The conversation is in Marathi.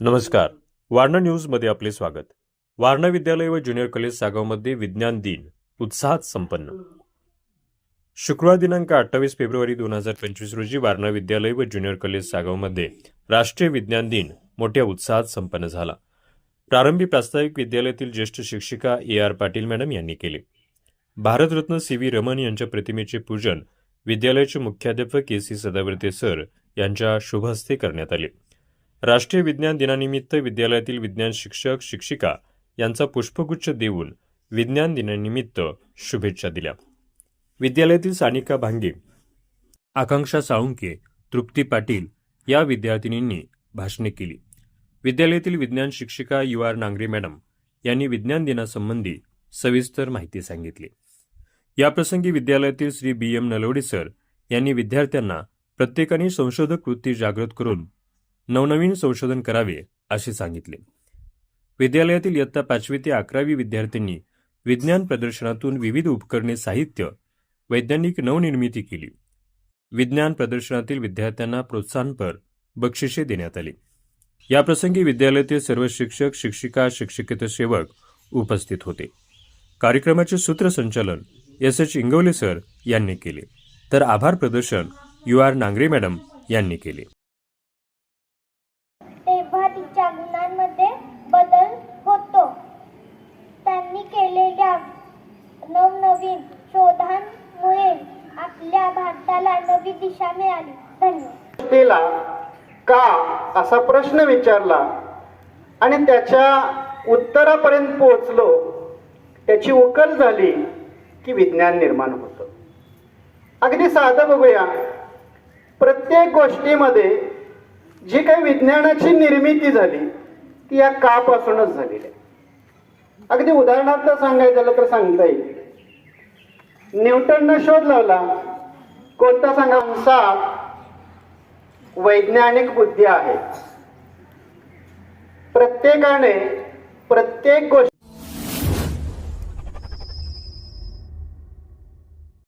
नमस्कार. वारणा न्यूजमध्ये आपले स्वागत. वारणा विद्यालय व ज्युनियर कॉलेज सागावमध्ये विज्ञान दिन उत्साहात संपन्न. शुक्रवार दिनांक अठ्ठावीस फेब्रुवारी दोन हजार पंचवीस रोजी वारणा विद्यालय व ज्युनियर कॉलेज सागावमध्ये राष्ट्रीय विज्ञान दिन मोठ्या उत्साहात संपन्न झाला. प्रारंभी प्रास्ताविक विद्यालयातील ज्येष्ठ शिक्षिका ए आर पाटील मॅडम यांनी केले. भारतरत्न सी व्ही रमन यांच्या प्रतिमेचे पूजन विद्यालयाचे मुख्याध्यापक के सी सदावर्ते सर यांच्या शुभहस्ते करण्यात आले. राष्ट्रीय विज्ञान दिनानिमित्त विद्यालयातील विज्ञान शिक्षक शिक्षिका यांचा पुष्पगुच्छ देऊन विज्ञान दिनानिमित्त शुभेच्छा दिल्या. विद्यालयातील सानिका भांगे आकांक्षा साळुंके तृप्ती पाटील या विद्यार्थिनींनी भाषणे केली. विद्यालयातील विज्ञान शिक्षिका यू आर नांगरे मॅडम यांनी विज्ञान दिनासंबंधी सविस्तर माहिती सांगितली. याप्रसंगी विद्यालयातील Shri B M Nalawade sir यांनी विद्यार्थ्यांना प्रत्येकाने संशोधक वृत्ती जागृत करून नवनवीन संशोधन करावे असे सांगितले. विद्यालयातील इयत्ता पाचवी ते अकरावी विद्यार्थ्यांनी विज्ञान प्रदर्शनातून विविध उपकरणे साहित्य वैज्ञानिक नवनिर्मिती केली. विज्ञान प्रदर्शनातील विद्यार्थ्यांना प्रोत्साहनपर बक्षिसे देण्यात आली. याप्रसंगी विद्यालयातील सर्व शिक्षक शिक्षिका शिक्षकेतर सेवक उपस्थित होते. कार्यक्रमाचे सूत्रसंचालन एस एच इंगवले सर यांनी केले. तर आभार प्रदर्शन यू आर नांगरे मॅडम यांनी केले. तेव्हा तिच्या गुणांमध्ये बदल होतो. त्यांनी केलेल्या नवनवीन शोधांमुळे आपल्या भारताला नवी दिशा मिळाली. धन्यवाद. का असा प्रश्न विचारला आणि त्याच्या उत्तरापर्यंत पोहोचलो त्याची उकल झाली की विज्ञान निर्माण होतं. अगदी साधं बघूया. प्रत्येक गोष्टीमध्ये जी काही विज्ञानाची निर्मिती झाली ती या कापासूनच झालेली आहे. अगदी उदाहरणार्थ सांगायचं झालं तर सांगता येईल. न्यूटननं शोध लावला कोणता सांगा माणसात वैज्ञानिक बुद्धी आहे. प्रत्येकाने प्रत्येक गोष्ट